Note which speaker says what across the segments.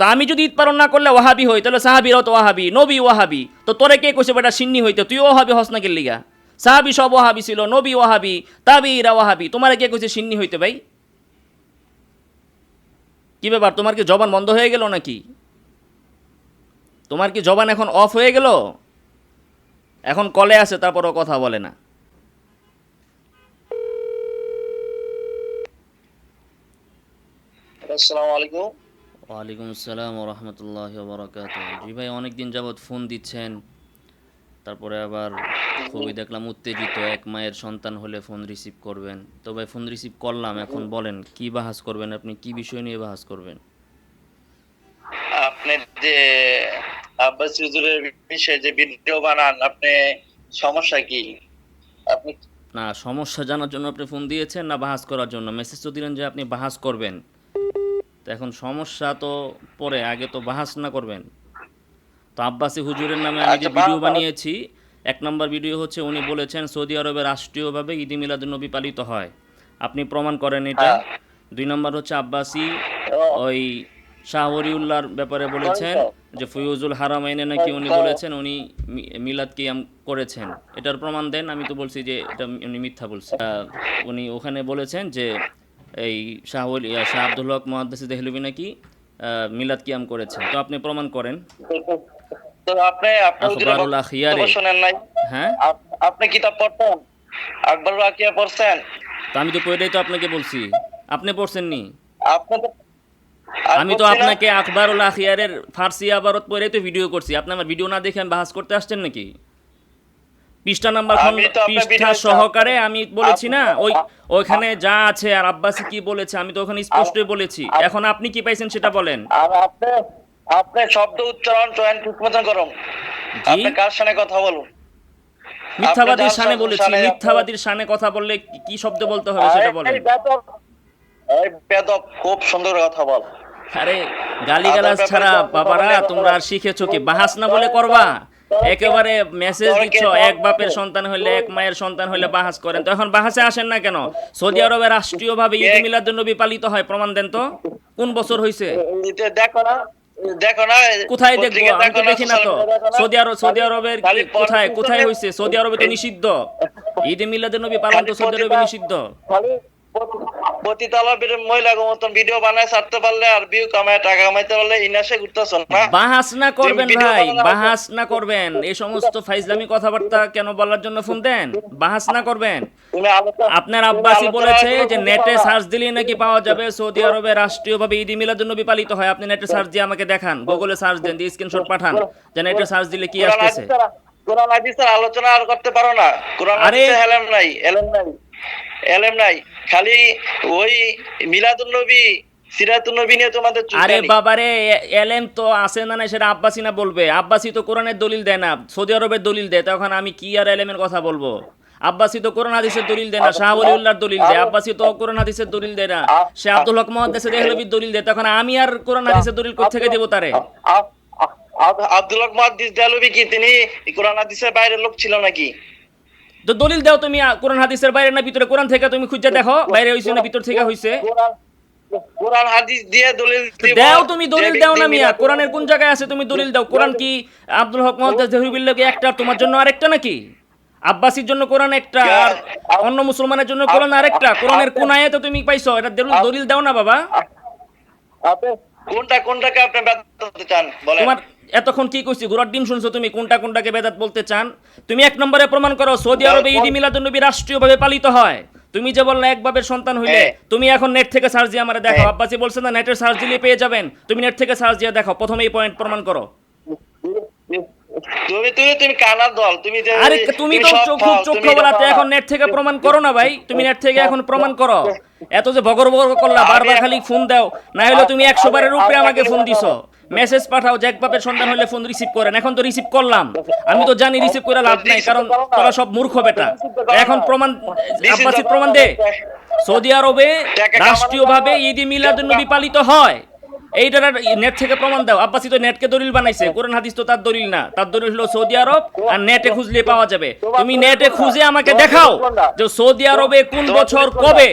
Speaker 1: তা আমি যদি ঈদ পালন না করলে ওয়াহাবি হই, তাহলে সাহাবিরাও তো ওয়াহাবি, নবী ওয়াহাবি। তো তোরে কে কইছে বেটা সিন্নি হইতে? তুই ওয়াহাবি হস না লিগা সাহাবি সব ওয়াহাবি ছিল, নবী ওয়াহাবি তাবিরা ওয়াহাবি। তোমারে কে কইছে সিন্নি হইতে ভাই? কি ব্যাপার, তোমার কি জবান বন্ধ হয়ে গেল নাকি? তোমার কি জবান এখন অফ হয়ে গেল? এখন কলে আছে, তারপরও কথা বলে না।
Speaker 2: আসসালামু আলাইকুম।
Speaker 1: ওয়ালাইকুম আসসালাম রহমতুল্লাহ বরকাত জি ভাই অনেকদিন যাবৎ ফোন দিচ্ছেন তারপরে আবার খুবই দেখলাম উত্তেজিত এক মায়ের সন্তান হলে ফোন রিসিভ করবেন। তো ভাই ফোন রিসিভ করলাম এখন বলেন কি বাহাস করবেন আপনি? কি বিষয় নিয়ে বাহাস করবেন?
Speaker 2: আপনি যে আব্বাস হুজুরের বিষয়ে যে ভিডিও বানান আপনি সমস্যা কি? আপনি
Speaker 1: না সমস্যা জানার জন্য আপনি ফোন দিয়েছেন না বাহাস করার জন্য? মেসেজ তো দিলেন যে আপনি বাহাস করবেন। তো এখন সমস্যা তো পরে আগে তো বাহাস না করবেন। তো আব্বাসি হুজুরের নামে আমি যে
Speaker 2: আচ্ছা,
Speaker 1: ভিডিও বানিয়েছি এক নম্বর ভিডিও হচ্ছে উনি বলেছেন সৌদি আরবে রাষ্ট্রীয়ভাবে ঈদ মিলাদুন্নবী পালিত হয়। আপনি প্রমাণ করেন এটা।
Speaker 2: হ্যাঁ।
Speaker 1: দুই নম্বর হচ্ছে আব্বাসি ওই শাহ ওলিউল্লাহর ব্যাপারে বলেছেন যে ফিউজুল হারামাইনে নাকি উনি বলেছেন উনি মিলাদ কিয়াম করেছেন। এটার প্রমাণ দেন আমি তো বলছি যে এটা উনি মিথ্যা বলছে উনি ওখানে বলেছেন যে এই শাহ ওলি শাহ আব্দুল হক মহাদ্দেশ দেহলবি নাকি মিলাদ কিয়াম করেছেন তো আপনি প্রমাণ করেন।
Speaker 2: তো আপনি আপনি শোনেন নাই
Speaker 1: হ্যাঁ?
Speaker 2: আপনি কিতাব পড়তেন আকবর রাকিয়া পড়ছেন?
Speaker 1: তো আমি তো পড়েই তো আপনাকে বলছি। আপনি পড়ছেন নি
Speaker 2: আপনি তো
Speaker 1: আমি তো আপনাকে আকবরুল আখিয়ারের ফার্সি আবারত পড়েই তো ভিডিও করছি। আপনি আমার ভিডিও না দেখে আমি বাহাস করতে আসছেন নাকি? পৃষ্ঠা নাম্বার পৃষ্ঠা সহকারে আমি বলেছি না ওই ওইখানে যা আছে আর আব্বাসি কি বলেছে আমি তো ওখানে স্পষ্টই বলেছি। এখন আপনি কি পাইছেন সেটা বলেন।
Speaker 2: আপনি আপনি শব্দ উচ্চারণ চয়ন করুন আপনি কার সাথে কথা বলুন?
Speaker 1: মিথ্যাবাদীর
Speaker 2: শব্দ
Speaker 1: বলেছি মিথ্যাবাদীর শানে কথা বললে কি- শব্দ বলতে হবে সেটা বলেন।
Speaker 2: এই বেদব, এই বেদব খুব সুন্দর কথা বল।
Speaker 1: আরে গালিগালাজ ছাড়া বাবারা তোমরা আর শিখেছো কি? বাহাস না বলে করবা? একেবারে মেসেজ দিচ্ছ এক বাপের সন্তান হইলে এক মায়ের সন্তান হইলে বাহাস করেন। তো এখন বাহাসে আসেন না কেন? সৌদি আরবে রাষ্ট্রীয়ভাবে ঈদ নবী পালিত হয় প্রমাণ দেন তো। কোন বছর হইছে?
Speaker 2: দেখো না দেখো না
Speaker 1: কোথায় দেখব? আমি তো
Speaker 2: দেখি
Speaker 1: না তো? সৌদি আরব সৌদি আরবের কোথায় কোথায়। হইছে? সৌদি আরবে তো নিষিদ্ধ। ঈদ নবী পালন তো সৌদি আরবে নিষিদ্ধ।
Speaker 2: খালি পতিতালা মহিলা মতন ভিডিও বানায় ছাড়তে পারলে আর ভিউ কামায় টাকা কামাইতে পারলে ইনাসে ঘুরতেছ না?
Speaker 1: বাহাস না করবেন ভাই বাহাস না করবেন। এই সমস্ত ফাইজলামি কথাবার্তা কেন বলার জন্য ফোন দেন? বাহাস না করবেন। আপনার আব্বাসি বলেছে যে নেটে সার্চ দিলেই নাকি পাওয়া যাবে। সৌদি আরবে রাষ্ট্রীয়ভাবে ঈদ মিলাদুন্নবী পালিত হয়। আপনি নেটে সার্চ দিয়ে আমাকে দেখান। গুগলে সার্চ দেন দিয়ে স্ক্রিনশট পাঠান যে নেটে সার্চ দিলে কি আসতেছে।
Speaker 2: কোরআন হাদিসের আলোচনা আর করতে পারো না। কোরআন হাদিসে হেলেম নাই নাই। এলেম নাই। খালি ওই মিলাদুন নবী সিরাতুন নবী নিয়ে তোমাদের
Speaker 1: আরে বাবারে এলেম তো আছে না না সেটা আব্বাসি না বলবে। আব্বাসি তো কোরআনের দলিল দেয় না সৌদি আরবের দলিল দেয় তখন আমি কি আর এলেমের কথা বলব? আব্বাসি তো কোরআন হাদিসের দলিল দেয় না শাহ ওলিউল্লাহর দলিল দেয় আব্বাসি তো কোরআন হাদিসের দলিল দেয় না সে আব্দুল হক মহাদ্দেশে দেহলবির দলিল দেয় তখন আমি আর কোরআন হাদিসের দলিল কোথেকে দেবো তারে?
Speaker 2: আব- আব- আব্দুল হক মুহাদ্দিস দেলবি কি তিনি কোরআন হাদিসের বাইরের লোক ছিল নাকি?
Speaker 1: তো দলিল দাও তুমি কোরআন হাদিসের বাইরে না ভিতরে কোরআন থেকে তুমি খুঁজে দেখো বাইরে হইছে না ভিতর থেকে হইছে?
Speaker 2: কোরআন- হাদিস দিয়ে দলিল
Speaker 1: দাও তুমি দলিল দাও না মিয়া কোরআনের কোন জায়গায় আছে তুমি দলিল দাও? কোরআন কি আব্দুল হক কি একটা তোমার জন্য আরেকটা নাকি? আব্বাসির জন্য কোরআন একটা আর অন্য মুসলমানের জন্য কোরআন আরেকটা। কোরআনের কোন আয়াতে তুমি পাইছো এটা দলিল- দাও না বাবা।
Speaker 2: কোনটা কোনটাকে আপনি চান? বলেন।
Speaker 1: তোমার এতক্ষণ কি কইছি? ঘোড়ার ডিম শুনছো তুমি? কোনটা কোনটাকে বেদাত বলতে চান? তুমি এক নম্বরে প্রমাণ করো সৌদি আরবে ঈদ মিলাদুন্নবী রাষ্ট্রীয়ভাবে পালিত হয়। তুমি যে বললে এক বাপের সন্তান হইলে
Speaker 2: হ্যাঁ।
Speaker 1: তুমি এখন নেট থেকে সার্চ দিয়ে আমারে দেখো
Speaker 2: হ্যাঁ।
Speaker 1: আব্বাসি বলছে না নেটের সার্চ দিলে পেয়ে যাবেন। তুমি নেট থেকে সার্চ দিয়ে দেখো প্রথমে এই পয়েন্ট প্রমাণ করো।
Speaker 2: তুমি তুমি তুমি কানার দল তুমি
Speaker 1: আরে তুমি তো চোখ চোখ বলাতে এখন নেট থেকে প্রমাণ করো না ভাই। তুমি নেট থেকে এখন প্রমাণ করো। এত যে বগর বগর করলা বারবার খালি ফোন দাও। না হলে তুমি একশো বারের উপরে আমাকে ফোন দিছো। মেসেজ পাঠাও যে এক বাপের সন্তান হলে ফোন রিসিভ করেন। এখন তো রিসিভ করলাম। আমি তো জানি রিসিভ করে লাভ নাই, কারণ তোরা সব মূর্খ বেটা। এখন প্রমাণ, আব্বাসি প্রমাণ দে। সৌদি আরবে রাষ্ট্রীয়ভাবে ঈদ মিলাদুন নবী পালিত হয়। এইটার নেট থেকে প্রমাণ দাও। আব্বাসি তো নেটকে দলিল বানাইছে। কোরআন হাদিস তো তার দলিল না। তার দলিল হলো সৌদি আরব আর নেটে খুঁজলে পাওয়া যাবে। তুমি নেটে খুঁজে আমাকে দেখাও যে সৌদি আরবে কোন বছর কবে,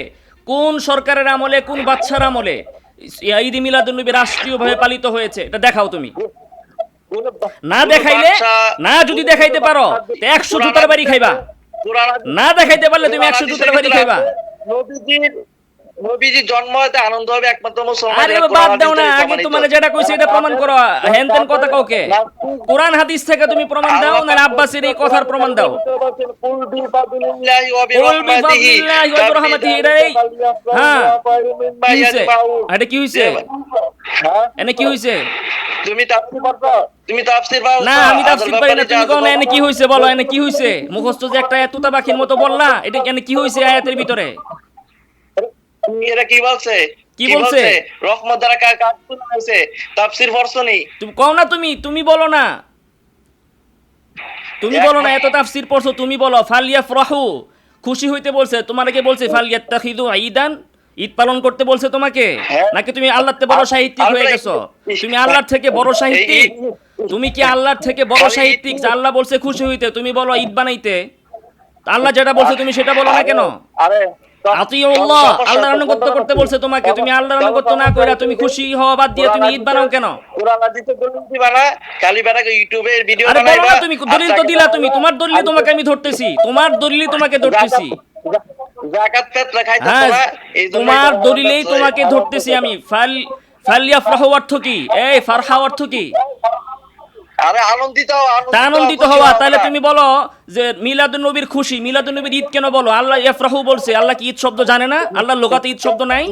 Speaker 1: কোন সরকারের আমলে, কোন বাচ্চার আমলে। ঈদ মিলাদুন্নবী রাষ্ট্রীয়ভাবে পালিত হয়েছে। এটা দেখাও তুমি। না দেখাইলে, না যদি দেখাইতে পারো একশো জুতার বাড়ি খাইবা। না দেখাইতে পারলে তুমি একশো জুতার বাড়ি খাইবা।
Speaker 2: নবীজির জন্ম হতে আনন্দ হবে একমাত্র মুসলমান
Speaker 1: আরে বাদ দাও না আগে তোমার যেটা কইছে এটা প্রমাণ করো। তেন কথা কাউকে? কোরআন হাদিস থেকে তুমি প্রমাণ দাও না আব্বাসের এই কথার প্রমাণ দাও।
Speaker 2: কুল বিফাদিল্লাহি ওয়া
Speaker 1: বিরহমাতিহি, হ্যাঁ। কি হইছে? এটা কি হইছে?
Speaker 2: হ্যাঁ?
Speaker 1: এনে কি হইছে?
Speaker 2: তুমি তাফসীর তুমি তাফসীর
Speaker 1: না আমি তাফসীর পারি না তুমি কোন এনে কি হইছে? বলো এনে কি হইছে? মুখস্থ যে একটা তুতা পাখির মতো বললা এটা এনে কি হইছে আয়াতের ভিতরে?
Speaker 2: এটা কি বলছে?
Speaker 1: কি বলছে?
Speaker 2: রহমত দ্বারা কার কাজ শুরু হয়েছে। তাফসীর
Speaker 1: তুমি কও না তুমি তুমি বলো না। তুমি বলো না এত তাফসির পড়ছো তুমি বলো ফালিয়া ফরাহু খুশি হইতে বলছে তোমার কে বলছে ফালিয়াত তাখিদু ঈদান। ঈদ পালন করতে বলছে তোমাকে?
Speaker 2: হ্যাঁ।
Speaker 1: নাকি তুমি আল্লাহর থেকে বড় সাহিত্যিক হয়ে গেছো? তুমি আল্লাহর থেকে বড় সাহিত্যিক? তুমি কি আল্লাহর থেকে বড় সাহিত্যিক আল্লাহ বলছে খুশি হইতে? তুমি বলো ঈদ বানাইতে। আল্লাহ যেটা বলছে তুমি সেটা বলো না কেন?
Speaker 2: আরে
Speaker 1: আতিউল্লাহ আল্লাহর আনুগত্য করতে বলছে তোমাকে তুমি আল্লাহর আনুগত্য না কইরা তুমি খুশি হওয়া বাদ দিয়ে তুমি ঈদ বানাও কেন?
Speaker 2: কোরআন হাদিসে দলিল দিবা না খালি বেটাকে ইউটিউবে ভিডিও বানাইবা
Speaker 1: তুমি দলিল তো দিলা তুমি তোমার দলিল তোমাকে আমি ধরতেছি তোমার দলিল তোমাকে ধরতেছি। হ্যাঁ তোমার দলিলেই তোমাকে ধরতেছি আমি ফাল ফালিয়া অর্থ কি? এই ফারহা অর্থ কি?
Speaker 2: আনন্দিত
Speaker 1: হওয়া তাহলে তুমি বলো যে মিলাদুন নবীর খুশি মিলাদুন নবীর ঈদ কেন বলো? আল্লাহ ইয়াফরাহু বলছে আল্লাহ কি ঈদ শব্দ জানে না? আল্লাহর লোকাতে ঈদ শব্দ নাই?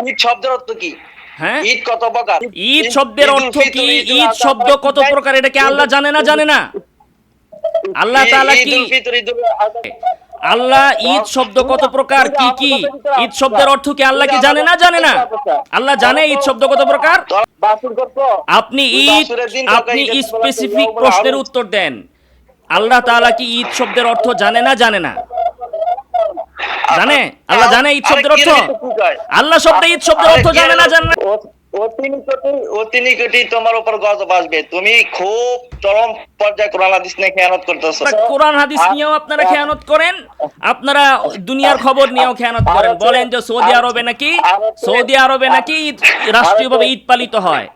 Speaker 2: ঈদ- শব্দের অর্থ কি?
Speaker 1: হ্যাঁ?
Speaker 2: ঈদ কত প্রকার?
Speaker 1: ঈদ শব্দের অর্থ কি? ঈদ শব্দ কত প্রকার? এটা কি আল্লাহ জানে না জানে না? আল্লাহ তাআলা কি আল্লাহ ঈদ শব্দ কত প্রকার? কি কি? ঈদ শব্দের অর্থ কি? আল্লাহ কি জানে না জানে না? আল্লাহ জানে ঈদ শব্দ কত প্রকার? আপনি ঈদ আপনি স্পেসিফিক প্রশ্নের উত্তর দেন। আল্লাহ তাআলা কি ঈদ শব্দের অর্থ জানে না জানে না? জানে? আল্লাহ জানে ঈদ শব্দের অর্থ? আল্লাহ শব্দে ঈদ শব্দের অর্থ জানে না জানে না?
Speaker 2: অতি অতি তোমার উপর গজব আসবে। তুমি খুব চরম পর্যায়ে কোরআন হাদিস নিয়ে খেয়ানত করতেছো।
Speaker 1: কোরআন হাদিস নিয়েও আপনারা খেয়ানত করেন। আপনারা দুনিয়ার খবর নিয়েও খেয়ানত করেন। বলেন যে সৌদি আরবে নাকি? সৌদি আরবে নাকি রাষ্ট্রীয়ভাবে ঈদ পালিত হয়।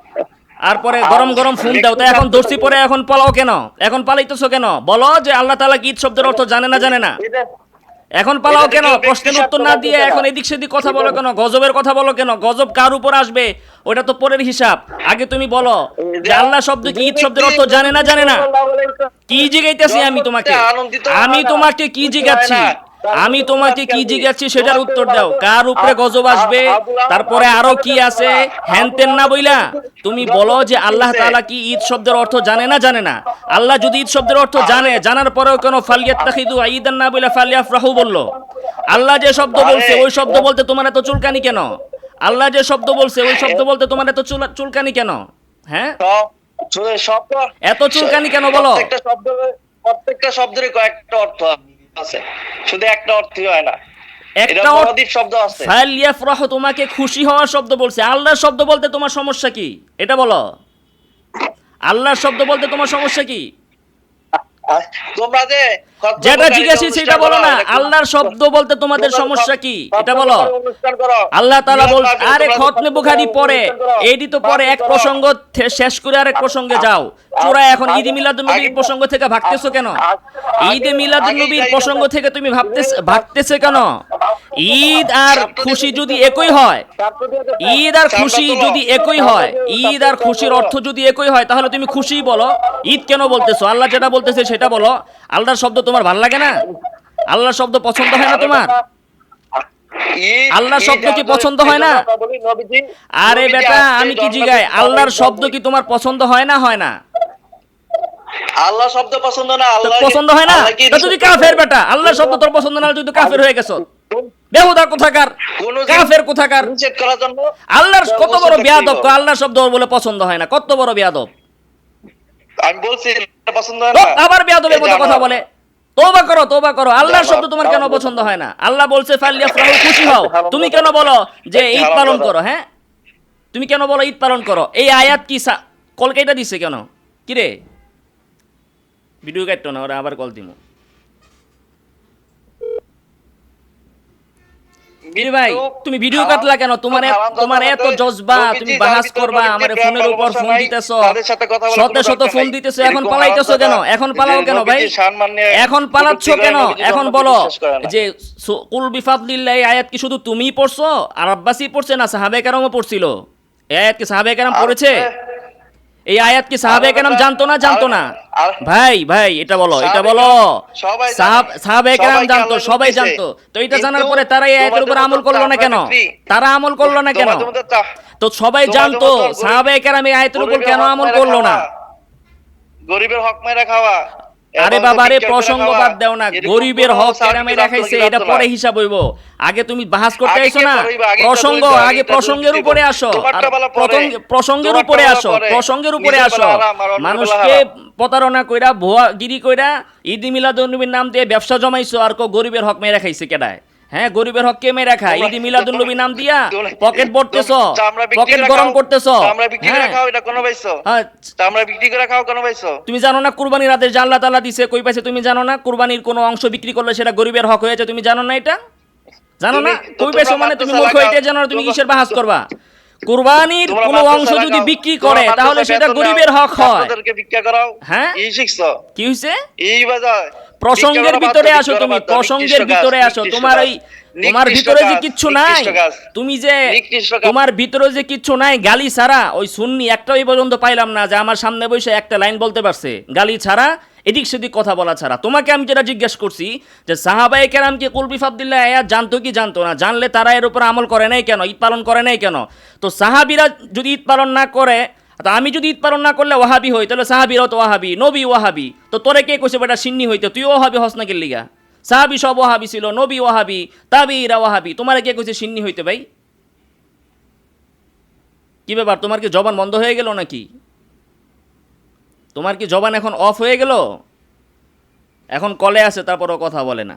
Speaker 1: আর পরে গরম গরম ফোন দাও। তো এখন দর্শি পরে এখন পালাও কেন? এখন পালাইতেছো কেন? বলো যে আল্লাহ তাআলা ঈদ শব্দের অর্থ জানে না জানে না? এখন পালাও কেন? প্রশ্নের উত্তর না দিয়ে এখন এদিক সেদিক কথা বলো কেন? গজবের কথা বলো কেন? গজব কার উপর আসবে? ওটা তো পরের হিসাব। আগে তুমি বলো। যে আল্লাহ শব্দ কি? ঈদ শব্দের অর্থ জানে না জানে না? কি জিগাইতেছি আমি তোমাকে? আমি তোমাকে কি জিগাচ্ছি? আমি তোমাকে কি জিজ্ঞাসছি সেটার উত্তর দাও। কার উপরে গজব আসবে? তারপরে আরও কি আছে? হ্যান তেন না বইলা? তুমি বলো যে আল্লাহ তাআলা কি ঈদ শব্দের অর্থ জানে না জানে না? আল্লাহ যদি ঈদ শব্দের অর্থ জানে জানার পরেও কেন ফালিয়াত তাখিদু ঈদান না বইলা ফালিয়াফরাহু বলল। আল্লাহ যে শব্দ বলছে ওই শব্দ বলতে তোমার এত চুলকানি কেন? আল্লাহ যে শব্দ বলছে ওই শব্দ বলতে তোমার এত চুল- চুলকানি কেন? হ্যাঁ? এত চুলকানি কেন বলো?
Speaker 2: প্রত্যেকটা শব্দ প্রত্যেকটা শব্দেরই কয়েকটা অর্থ আছে। শুধু একটা অর্থই হয় না।
Speaker 1: একটা অর্থ
Speaker 2: শব্দ আছে।
Speaker 1: তোমাকে খুশি হওয়ার শব্দ বলছে। আল্লাহর শব্দ বলতে তোমার সমস্যা কি? এটা বলো। আল্লাহর শব্দ বলতে তোমার সমস্যা কি?
Speaker 2: আর তোমরা যে
Speaker 1: যেটা জিজ্ঞাসি সেটা বলো না। আল্লাহর শব্দ বলতে তোমাদের সমস্যা কি? এটা বলো। আল্লাহ তাআলা বল আরে খতমে বুখারি এইটি তো পরে এক প্রসঙ্গ শেষ করে আরেক প্রসঙ্গে যাও। চূড়া এখন ঈদ মিলাদুন নবীর প্রসঙ্গ থেকে ভাগতেছো কেন? ঈদে মিলাদুন নবীর প্রসঙ্গ থেকে তুমি ভাবতেছ ভাগতেছে কেন? ঈদ আর খুশি যদি একই হয়। ঈদ আর খুশি যদি একই হয় ঈদ আর খুশির অর্থ যদি একই হয় তাহলে তুমি খুশি বলো। ঈদ কেন বলতেছো? আল্লাহ যেটা বলতেছে সেটা বলো। আল্লাহর শব্দ তোমার ভালো লাগে না? আল্লাহর শব্দ পছন্দ হয় না তোমার? আল্লাহর শব্দ কি পছন্দ হয় না? আরে বেটা আমি কি জিগাই? আল্লাহর শব্দ কি তোমার পছন্দ হয় না হয় না?
Speaker 2: আল্লাহ শব্দ পছন্দ না আল্লাহ
Speaker 1: পছন্দ হয় না?
Speaker 2: আল্লাহ
Speaker 1: তুই কাফের বেটা। আল্লাহর শব্দ তোর পছন্দ না তুই তো কাফের হয়ে গেছ। বেহুদা কোথাকার? কাফের কোথাকার? আল্লাহর কত বড়
Speaker 2: ব্যবস্থা
Speaker 1: বেয়াদব? আল্লাহর শব্দ বলে পছন্দ হয় না। কত বড় বেয়াদব?
Speaker 2: আমি বলছি পছন্দ হয় না।
Speaker 1: আবার বেয়াদবের মতো কথা বলে। তোবা করো তোবা করো। আল্লাহর শব্দ তোমার কেন পছন্দ হয় না? আল্লাহ বলছে ফালিয়াফরাহু খুশি হও। তুমি কেন বলো যে ঈদ পালন করো হ্যাঁ? তুমি কেন বলো ঈদ পালন করো? এই আয়াত কি কলকাইটা দিছে কেন? কি রে? ভিডিও কাটতো না ওরা আবার কল দিমু। কিরে ভাই তুমি ভিডিও কাটলা কেন? তোমার তোমার এত জজবা তুমি বাহাস করবা আমার ফোনের উপর ফোন দিতেছ। শত শত ফোন দিতেছ এখন পালাইতেছ কেন? এখন পালাও কেন ভাই? এখন পালাচ্ছ কেন? এখন বলো যে কুল বিফাদলিল্লাহ আয়াত কি শুধু তুমিই পড়ছো? আর আব্বাসই পড়ছে না? সাহাবে কেরামও পড়ছিল। এই আয়াত কি সাহাবে কেরাম পড়েছে? এই আয়াত কি সাহাবে কেরাম জানতো না? জানতো না। ভাই ভাই এটা বলো এটা বলো।
Speaker 2: সবাই।
Speaker 1: সাহাব- সাহাবে কেরাম জানতো সবাই জানতো। তো এটা জানার পরে তারা এই আয়াতের উপর আমল করল না কেন? তারা আমল করল না কেন? তো সবাই জানতো সাহাবে কেরাম এই আয়াতের উপর কেন আমল করল না?
Speaker 2: গরিবের হক মেরা খাওয়া।
Speaker 1: আরে বাবা রে প্রসঙ্গ বাদ দেও না। গরিবের হক কেরামে দেখাইছে এটা পরে হিসাব হইব। আগে তুমি বাহাস করতে আইছো না। প্রসঙ্গ
Speaker 2: আগে
Speaker 1: প্রসঙ্গের উপরে। আসো। প্রসঙ্গের উপরে আসো। প্রসঙ্গের উপরে আসো। মানুষকে প্রতারণা কইরা ভুয়া গিরি কইরা ঈদ নবীর নাম দিয়ে ব্যবসা জমাইছো আর কো গরিবের হক মেরে খাইছে কেডায়? হ্যাঁ গরিবের হক কে মেরে খায়? ঈদ মিলাদুন্নবীর নাম দিয়া পকেট ভরতেছ পকেট গরম করতেছ।
Speaker 2: চামড়া বিক্রি করে
Speaker 1: হ্যাঁ।
Speaker 2: খাও এটা কোনো পাইছো
Speaker 1: হ্যাঁ।
Speaker 2: চামড়া বিক্রি করে খাও কোনো পাইছো
Speaker 1: তুমি জানো না কুরবানির আদেশ যে আল্লাহ তাআলা দিছে কই পাইছে তুমি জানো না? কুরবানির কোনো অংশ বিক্রি করলে সেটা গরিবের হক হয়েছে তুমি জানো না এটা? জানো না?
Speaker 2: তুমি-
Speaker 1: কই পাইছো মানে? তুমি মূর্খ এটা জানো তুমি কিসের বাহাস করবা? কুরবানির কোনো অংশ যদি বিক্রি করে তাহলে সেটা গরিবের। হক হয়। হ্যাঁ? কি হইছে?
Speaker 2: এই বাজার।
Speaker 1: প্রসঙ্গের ভিতরে আসো তুমি প্রসঙ্গের ভিতরে আসো। তোমার এই তোমার ভিতরে যে কিচ্ছু নাই তুমি যে তোমার ভিতরে যে কিচ্ছু নাই গালি ছাড়া ওই সুন্নি একটাই পর্যন্ত পাইলাম না যে আমার সামনে বসে একটা লাইন বলতে পারছে। গালি ছাড়া এদিক সেদিক কথা বলা ছাড়া। তোমাকে আমি যেটা জিজ্ঞেস করছি যে সাহাবাই কেরাম কি কুলবি ফাবদুল্লাহ আয়াত জানতো কি জানতো না? জানলে তারা এর উপর আমল করে নাই কেন? ঈদ পালন করে নাই কেন? তো সাহাবিরা যদি ঈদ পালন না করে তো আমি যদি ঈদ পালন না করলে ওয়াহাবি হই, তাহলে সাহাবিরাও তো ওয়াহাবি, নবী ওয়াহাবি। তো তোরে কে কইছে বেটা সিন্নি হইতে? তুই ওয়াহাবি হস না লিগা? সাহাবি সব ওয়াহাবি ছিল, নবী ওয়াহাবি, তাবিরা ওয়াহাবি। তোমারে কে কইছে সিন্নি হইতে ভাই? কি ব্যাপার, তোমার কি জবান বন্ধ হয়ে গেল নাকি? তোমার কি জবান এখন অফ হয়ে গেল? এখন কলে আছে, তারপরও কথা বলে না।